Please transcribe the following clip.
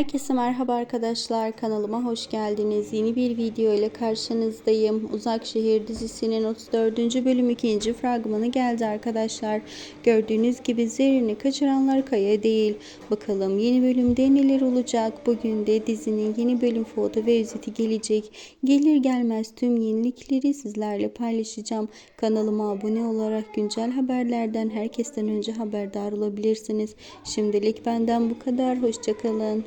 Herkese merhaba arkadaşlar. Kanalıma hoş geldiniz. Yeni bir video ile karşınızdayım. Uzak Şehir dizisinin 34. bölüm 2. fragmanı geldi arkadaşlar. Gördüğünüz gibi Zerrin'i kaçıranlar Kaya değil. Bakalım yeni bölümde neler olacak? Bugün de dizinin yeni bölüm foto ve özeti gelecek. Gelir gelmez tüm yenilikleri sizlerle paylaşacağım. Kanalıma abone olarak güncel haberlerden herkesten önce haberdar olabilirsiniz. Şimdilik benden bu kadar. Hoşçakalın.